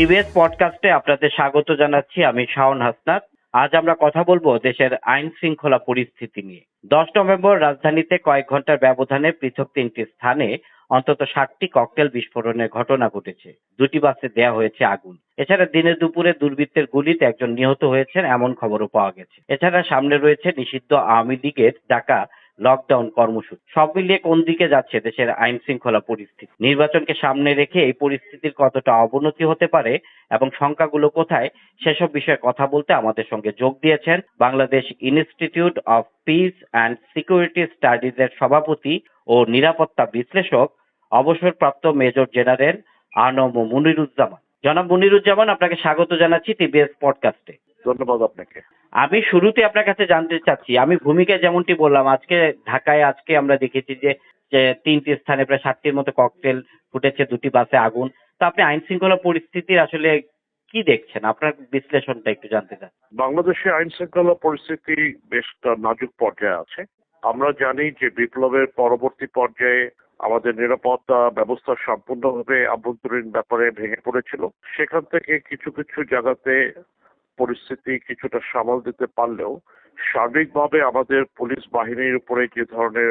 TVS পডকাস্টে আপনাদের স্বাগত জানাচ্ছি, আমি শাওন হাসনাত। আজ আমরা কথা বলব দেশের আইন শৃঙ্খলা পরিস্থিতি নিয়ে। দশ নভেম্বর রাজধানীতে কয়েক ঘণ্টার ব্যবধানে পৃথক তিনটি স্থানে অন্তত ষাটটি ককটেল বিস্ফোরণের ঘটনা ঘটেছে। দুটি বাসে দেয়া হয়েছে আগুন। এছাড়া দিনে দুপুরে দুর্বৃত্তের গুলিতে একজন নিহত হয়েছেন, এমন খবরও পাওয়া গেছে। এছাড়া সামনে রয়েছে নিষিদ্ধ আওয়ামী লীগের ডাকা লকডাউন কর্মসূচি। সব মিলিয়ে কোন দিকে যাচ্ছে দেশের আইন শৃঙ্খলা পরিস্থিতি? নির্বাচনকে সামনে রেখে এই পরিস্থিতির কতটা অবনতি হতে পারে এবং সংখ্যাগুলো কোথায়, সেসব বিষয়ে কথা বলতে আমাদের সঙ্গে যোগ দিয়েছেন Bangladesh institute of peace and security studies এর সভাপতি ও নিরাপত্তা বিশ্লেষক, অবসরপ্রাপ্ত মেজর জেনারেল আনম মুনিরুজ্জামান। জনাব মুনিরুজ্জামান, আপনাকে স্বাগত জানাচ্ছি টিবিএস পডকাস্টে। ধন্যবাদ আপনাকে। আমি শুরুতে আপনার কাছে জানতে চাচ্ছি আমি ভূমিকায় যেমনটি বললাম আজকে ঢাকায় আজকে আমরা দেখেছি যে যে তিনটি স্থানে প্রায় ষাটটির মতো ককটেল ফুটেছে দুটি বাসে আগুন। তো আপনি আইন শৃঙ্খলা পরিস্থিতির আসলে কি দেখছেন? আপনার বিশ্লেষণটা একটু জানতে চান বাংলাদেশে আইন শৃঙ্খলা পরিস্থিতি বেশ নাজুক পর্যায়ে আছে। আমরা জানি যে বিপ্লবের পরবর্তী পর্যায়ে আমাদের নিরাপত্তা ব্যবস্থা সম্পূর্ণভাবে আভ্যন্তরীণ ব্যাপারে ভেঙে পড়েছিল। সেখান থেকে কিছু কিছু জায়গাতে পরিস্থিতি কিছুটা সামাল দিতে পারলেও সার্বিকভাবে আমাদের পুলিশ বাহিনীর উপরে যে ধরনের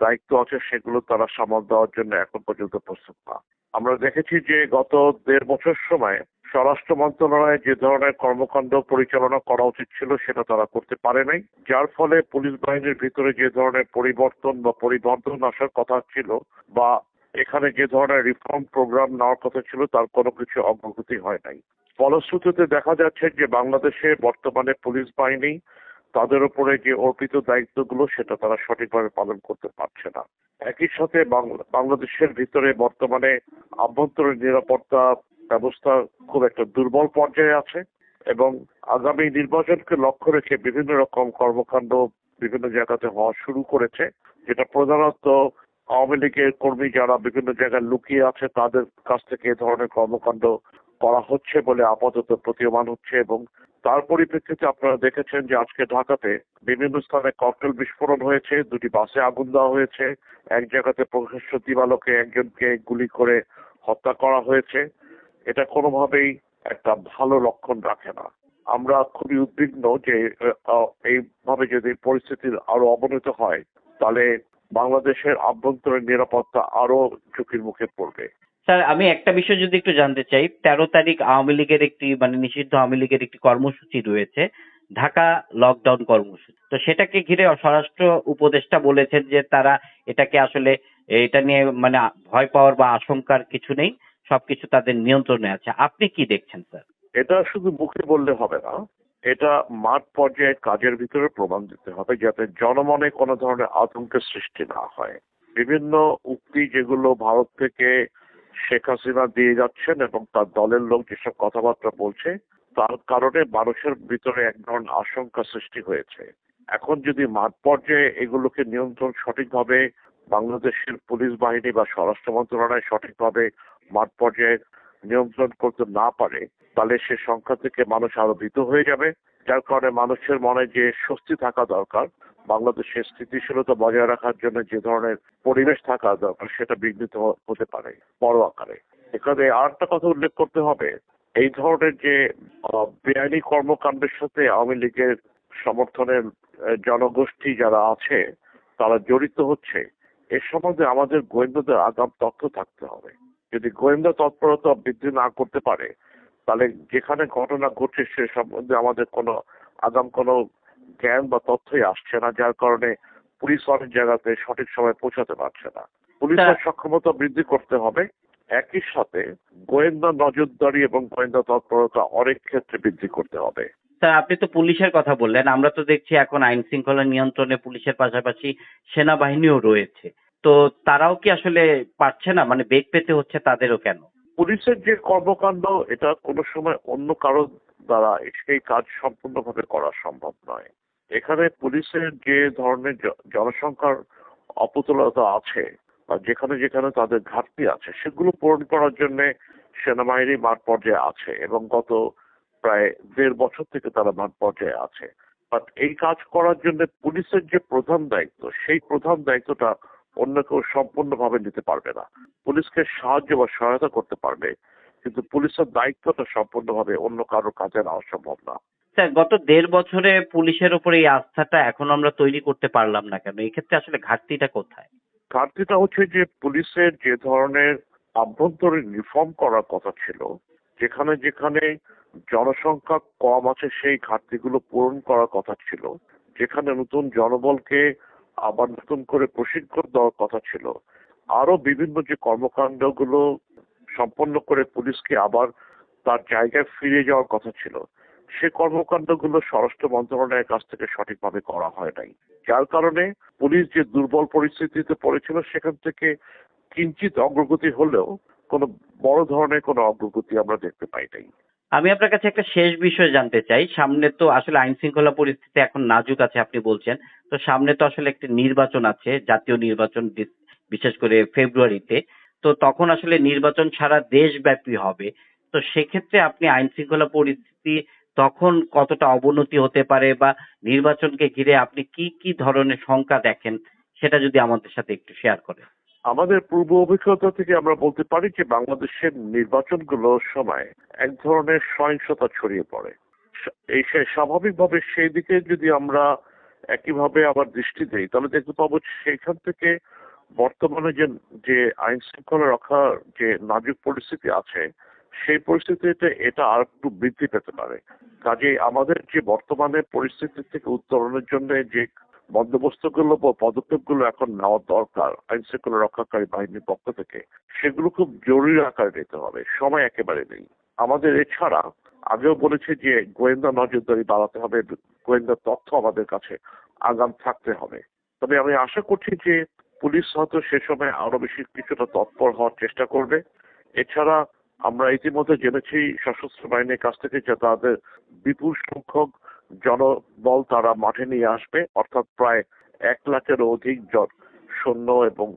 দায়িত্ব আছে সেগুলো তারা সামাল দেওয়ার জন্য এখন পর্যন্ত প্রস্তুত না। আমরা দেখেছি যে গত দেড় বছর সময় স্বরাষ্ট্র মন্ত্রণালয়ে যে ধরনের কর্মকাণ্ড পরিচালনা করা উচিত ছিল সেটা তারা করতে পারে নাই, যার ফলে পুলিশ বাহিনীর ভিতরে যে ধরনের পরিবর্তন বা পরিবর্তন আসার কথা ছিল বা এখানে যে ধরনের রিফর্ম প্রোগ্রাম নেওয়ার কথা ছিল, তার কোনো কিছু অগ্রগতি হয় নাই। ফলশ্রুতিতে দেখা যাচ্ছে যে বাংলাদেশে বর্তমানে পুলিশ বাহিনী তাদের উপরে যে অর্পিত দায়িত্বগুলো, সেটা তারা সঠিকভাবে পালন করতে পারছে না। একই সাথে বাংলা- বাংলাদেশের ভিতরে বর্তমানে আভ্যন্তরীণ নিরাপত্তা ব্যবস্থা খুব একটা দুর্বল পর্যায়ে আছে এবং আগামী নির্বাচনকে লক্ষ্য রেখে বিভিন্ন রকম কর্মকাণ্ড বিভিন্ন জায়গাতে হওয়া শুরু করেছে, যেটা প্রধানত আওয়ামী লীগের কর্মী যারা বিভিন্ন জায়গায় লুকিয়ে আছে, তাদের কাছ থেকে এ ধরনের কর্মকাণ্ড করা হচ্ছে বলে আপাতত প্রতীয়মান হচ্ছে এবং তার পরিপ্রেক্ষিতে আপনারা দেখেছেন যে আজকে ঢাকাতে বিভিন্ন স্থানে ককটেল বিস্ফোরণ হয়েছে, দুটি বাসে আগুন দেওয়া হয়েছে, এক জায়গাতে প্রফেসর দিবালোকে একজনকে গুলি করে হত্যা করা হয়েছে। এটা কোনোভাবেই একটা ভালো লক্ষণ রাখে না। আমরা খুবই উদ্বিগ্ন যে এইভাবে যদি পরিস্থিতির আরও অবনতি হয়, তাহলে বাংলাদেশের আভ্যন্তরীণ নিরাপত্তা আরও ঝুঁকির মুখে পড়বে। স্যার আমি একটা বিষয় যদি একটু জানতে চাই তেরো তারিখ আওয়ামী লীগের একটি মানে নিষিদ্ধ আওয়ামী লীগের একটি কর্মসূচি রয়েছে ঢাকা লকডাউন কর্মসূচি। তো সেটাকে ঘিরে স্বরাষ্ট্র উপদেষ্টা বলেছেন যে তারা এটাকে আসলে এটা নিয়ে মানে ভয় পাওয়ার বা আশঙ্কার কিছু নেই সবকিছু তাদের নিয়ন্ত্রণে আছে। আপনি কি দেখছেন স্যার? এটা শুধু মুখে বললে হবে না এটা মাঠ পর্যায়ে কাজের ভিতরে প্রমাণ দিতে হবে যাতে জনমনে কোনো ধরনের আতঙ্কের সৃষ্টি না হয়। বিভিন্ন উক্তি যেগুলো ভারত থেকে শেখ হাসিনা দিয়ে যাচ্ছেন এবং তার দলের লোক যেসব কথাবার্তা বলছে, তার কারণে মানুষের ভিতরে এক ধরনের আশঙ্কা সৃষ্টি হয়েছে। এখন যদি মাঠ পর্যায়ে এগুলোকে নিয়ন্ত্রণ সঠিকভাবে বাংলাদেশের পুলিশ বাহিনী বা স্বরাষ্ট্র মন্ত্রণালয় সঠিকভাবে মাঠ পর্যায়ে নিয়ন্ত্রণ করতে না পারে, তাহলে সে সংখ্যা থেকে মানুষ আরও ভীত হয়ে যাবে। যার কারণে মানুষের মনে যে স্বস্তি থাকা দরকার, বাংলাদেশের স্থিতিশীলতা বজায় রাখার জন্য যে ধরনের পরিবেশ থাকা দরকার, সেটা বিঘ্নিত হতে পারে বড় আকারে। এখানে আর একটা কথা উল্লেখ করতে হবে, এই ধরনের যে বেআইনি কর্মকাণ্ডের সাথে আওয়ামী লীগের সমর্থনের জনগোষ্ঠী যারা আছে, তারা জড়িত হচ্ছে এর সম্বন্ধে আমাদের গোয়েন্দাদের আগাম তথ্য থাকতে হবে। যদি গোয়েন্দা তৎপরতা বৃদ্ধি না করতে পারে তাহলে যেখানে ঘটনা ঘটছে সে সম্বন্ধে আমাদের কোনো আগাম কোনো জ্ঞান বা তথ্যই আসছে না যার কারণে পুলিশ অনেক জায়গাতে সঠিক সময় পৌঁছাতে পারছে না। পুলিশের সক্ষমতা বৃদ্ধি করতে হবে। একই সাথে গোয়েন্দা নজরদারি এবং গোয়েন্দা তৎপরতা অনেক ক্ষেত্রে বৃদ্ধি করতে হবে। স্যার আপনি তো পুলিশের কথা বললেন। আমরা তো দেখছি এখন আইন শৃঙ্খলা নিয়ন্ত্রণে পুলিশের পাশাপাশি সেনাবাহিনীও রয়েছে। তো তারাও কি আসলে পারছে না? মানে বেগ পেতে হচ্ছে তাদেরও কেন? পুলিশের যে কর্মকাণ্ড, এটা কোনো সময় অন্য কারও দ্বারা সেই কাজ সম্পূর্ণভাবে করা সম্ভব নয়। এখানে পুলিশের যে ধরনের জনসংখ্যার অপতুলতা আছে, বা যেখানে যেখানে তাদের ঘাটতি আছে, সেগুলো পূরণ করার জন্য সেনাবাহিনী মাঠ পর্যায়ে আছে এবং গত প্রায় দেড় বছর থেকে তারা মাঠ পর্যায়ে আছে। বাট এই কাজ করার জন্য পুলিশের যে প্রধান দায়িত্ব, সেই প্রধান দায়িত্বটা অন্য কেউ সম্পূর্ণভাবে নিতে পারবে না। পুলিশকে সাহায্য বা সহায়তা করতে পারবে কিন্তু পুলিশের দায়িত্বটা সম্পূর্ণভাবে অন্য কারও কাজে নেওয়া সম্ভব না। স্যার গত দেড় বছরে পুলিশের উপর এই আস্থাটা এখন আমরা তৈরি করতে পারলাম না কেন? এক্ষেত্রে আসলে ঘাটতিটা কোথায়? ঘাটতিটা হচ্ছে যে পুলিশের যে ধরনের আভ্যন্তরীণ রিফর্ম করার কথা ছিল যেখানে যেখানে জনসংখ্যা কম আছে সেই ঘাটতিগুলো পূরণ করার কথা ছিল যেখানে নতুন জনবলকে আবার নতুন করে প্রশিক্ষণ দেওয়ার কথা ছিল। আরও বিভিন্ন যে কর্মকাণ্ডগুলো সম্পন্ন করে পুলিশকে আবার তার জায়গায় ফিরে যাওয়ার কথা ছিল, সে কর্মকাণ্ডগুলো স্বরাষ্ট্র মন্ত্রণালয়ের কাছ থেকে সঠিকভাবে করা হয় নাই। যার কারণে পুলিশ যে দুর্বল পরিস্থিতিতে পড়েছিল, সেখান থেকে কিঞ্চিত অগ্রগতি হলেও কোনো বড় ধরনের কোনো অগ্রগতি আমরা দেখতে পাই নাই। আমি আপনার কাছে একটা শেষ বিষয় জানতে চাই। সামনে তো আসলে আইন শৃঙ্খলা পরিস্থিতি এখন নাজুক আছে আপনি বলছেন। তো সামনে তো আসলে একটি নির্বাচন আছে, জাতীয় নির্বাচন বিশ- বিশেষ করে ফেব্রুয়ারিতে। তো তখন আসলে নির্বাচন সারা দেশব্যাপী হবে। তো সেক্ষেত্রে আপনি আইন শৃঙ্খলা পরিস্থিতি তখন কতটা অবনতি হতে পারে বা নির্বাচনকে ঘিরে আপনি কি কি ধরনের শঙ্কা দেখেন, সেটা যদি আমাদের সাথে একটু শেয়ার করেন। আমাদের পূর্ব অভিজ্ঞতা থেকে আমরা বলতে পারি যে বাংলাদেশের নির্বাচনগুলোর সময় এক ধরনের সহিংসতা ছড়িয়ে পড়ে। এই স্বাভাবিকভাবে সেই দিকে যদি আমরা একইভাবে আবার দৃষ্টি দিই, তাহলে দেখতে পাবো সেখান থেকে বর্তমানে যে যে আইন শৃঙ্খলা রক্ষার যে নাজুক পরিস্থিতি আছে, সেই পরিস্থিতিতে এটা আর একটু বৃদ্ধি পেতে পারে। কাজে আমাদের যে বর্তমানে পরিস্থিতি থেকে উত্তরণের জন্য যে বন্দোবস্তগুলো বা পদক্ষেপগুলো এখন নেওয়া দরকার, আইন শৃঙ্খলা রক্ষাকারী বাহিনীর পক্ষ থেকে, সেগুলো খুব জরুরি আকারে নিতে হবে, সময় একেবারে নেই। আমাদের এছাড়া আগেও বলেছে যে গোয়েন্দা নজরদারি বাড়াতে হবে, গোয়েন্দা তথ্য আমাদের কাছে আগাম থাকতে হবে। তবে আমি আশা করছি যে পুলিশ হয়তো সে সময় আরও বেশি কিছুটা তৎপর হওয়ার চেষ্টা করবে। এছাড়া আমরা ইতিমধ্যে জেনেছি সশস্ত্র বাহিনীর কাছ থেকে যে তাদের বিপুল সংখ্যক জনবল তারা মাঠে নিয়ে আসবে অর্থাৎ প্রায় এক লাখের অধিক সৈন্য এবং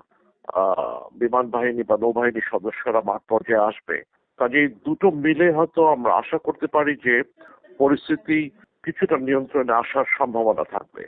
বিমান বাহিনী বা নৌবাহিনীর সদস্যরা মাঠ পর্যায়ে আসবে। কাজেই দুটো মিলে হয়তো আমরা আশা করতে পারি যে পরিস্থিতি কিছুটা নিয়ন্ত্রণে আসার সম্ভাবনা থাকবে।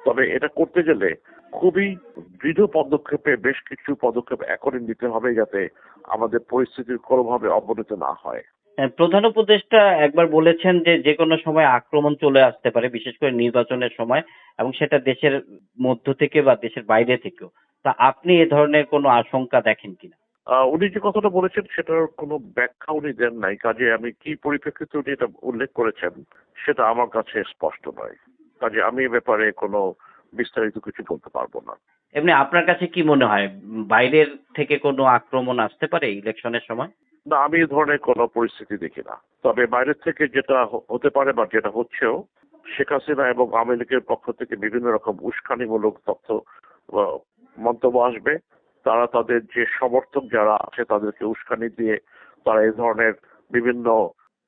তবে এটা করতে গেলে খুবই দৃঢ় পদক্ষেপে বেশ কিছু পদক্ষেপ এখনই নিতে হবে যাতে আমাদের পরিস্থিতির কোনোভাবে অবনতি না হ্যাঁ, প্রধান উপদেষ্টা একবার বলেছেন যে যে কোনো সময় আক্রমণ চলে আসতে পারে বিশেষ করে নির্বাচনের সময় এবং সেটা দেশের মধ্য থেকে বা দেশের বাইরে থেকেও। তা আপনি এ ধরনের কোনো আশঙ্কা দেখেন কিনা? উনি যে কথাটা বলেছেন সেটার কোনো ব্যাখ্যা উনি দেন নাই। কাজে আমি কি পরিপ্রেক্ষিতে উনি এটা উল্লেখ করেছেন সেটা আমার কাছে স্পষ্ট নয়। কাজে আমি এ ব্যাপারে কোনো বিস্তারিত কিছু বলতে পারব না। এমনি আপনার কাছে কি মনে হয় বাইরের থেকে কোনো আক্রমণ আসতে পারে ইলেকশনের সময়? না আমি এই ধরনের কোনো পরিস্থিতি দেখি না। তবে বাইরের থেকে যেটা হতে পারে বা যেটা হচ্ছেও শেখ হাসিনা এবং আওয়ামী লীগের পক্ষ থেকে বিভিন্ন রকম উস্কানিমূলক তথ্য মন্তব্য আসবে। তারা তাদের যে সমর্থক যারা আছে তাদেরকে উস্কানি দিয়ে তারা এই ধরনের বিভিন্ন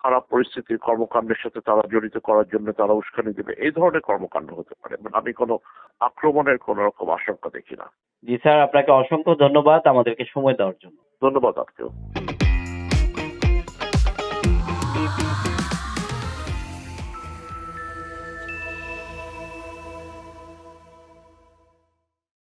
খারাপ পরিস্থিতির কর্মকাণ্ডের সাথে তারা জড়িত করার জন্য তারা উস্কানি দেবে। এই ধরনের কর্মকাণ্ড হতে পারে মানে আমি কোনো আক্রমণের কোনো রকম আশঙ্কা দেখি না। জি স্যার আপনাকে অসংখ্য ধন্যবাদ আমাদেরকে সময় দেওয়ার জন্য। ধন্যবাদ আপনিও।